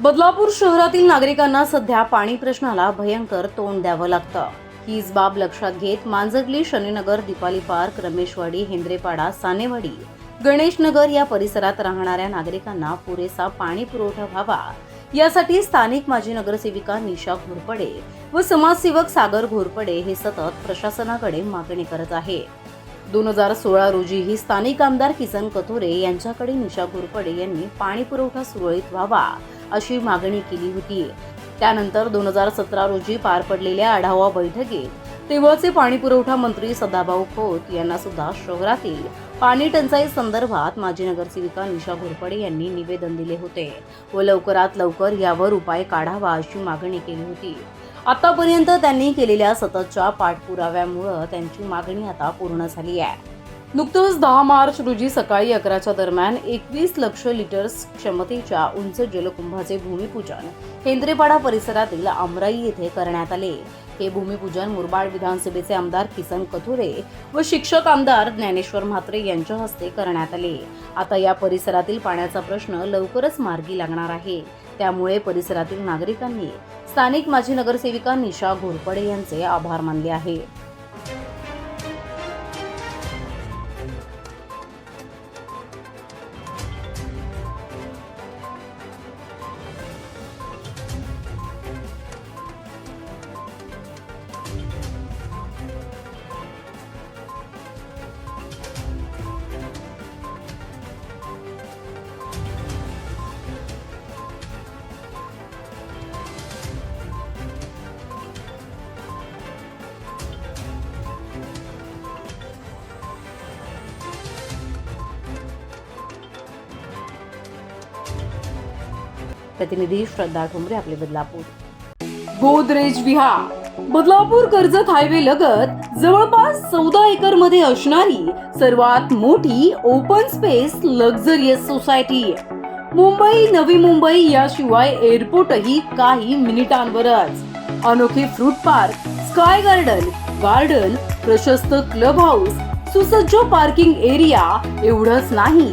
बदलापूर शहरातील नागरिकांना सध्या पाणी प्रश्नाला भयंकर तोंड द्यावं लागतं. हीच बाब लक्षात घेत मांजगली शनीनगर दीपाली पार्क रमेशवाडी हेंद्रेपाडा सानेवाडी गणेशनगर या परिसरात राहणाऱ्या नागरिकांना पुरेसा पाणी पुरवठा व्हावा. यासाठी स्थानिक माजी नगरसेविका निशा घोरपडे व समाजसेवक सागर घोरपडे हे सतत प्रशासनाकडे मागणी करत आहे. दोन हजार सोळा रोजी ही स्थानिक आमदार किसन कथोरे यांच्याकडे निशा घोरपडे यांनी पाणी पुरवठा सुरळीत व्हावा. अशी मागणी केली होती. त्यानंतर दोन हजार सतरा रोजी पार पडलेल्या आढावा बैठकीत तेव्हाचे पाणी पुरवठा मंत्री सदाभाऊ खोत यांना सुद्धा शहरातील पाणी टंचाई संदर्भात माजी नगरसेविका निशा घोरपडे यांनी निवेदन दिले होते व लवकरात लवकर यावर उपाय काढावा अशी मागणी केली होती. आतापर्यंत त्यांनी केलेल्या सततच्या पाठपुराव्यामुळं त्यांची मागणी आता पूर्ण झाली आहे. नुकतंच दहा मार्च रोजी सकाळी अकराच्या दरम्यान एकवीस लक्ष लिटर्स क्षमतेच्या उंच जलकुंभाचे भूमिपूजन केंद्रेपाडा परिसरातील आमराई येथे करण्यात आले. हे भूमिपूजन मुरबाड विधानसभेचे आमदार किसन कथुरे व शिक्षक आमदार ज्ञानेश्वर म्हात्रे यांच्या हस्ते करण्यात आले. आता या परिसरातील पाण्याचा प्रश्न लवकरच मार्गी लागणार आहे. त्यामुळे परिसरातील नागरिकांनी स्थानिक माजी नगरसेविका निशा घोरपडे यांचे आभार मानले आहे प्रतिनिधी श्रद्धा ठोंबरे आपले बदलापूर. गोदरेज विहार. बदलापूर कर्जत हायवे लगत जवळपास चौदा एकरमध्ये असणारी सर्वात मोठी open space luxurious society Mumbai Navi Mumbai याशिवाय एअरपोर्टही काही मिनिटांवरच. अनोखे fruit park sky garden garden प्रशस्त क्लब हाऊस सुसज्ज पार्किंग एरिया एवढंच नाही.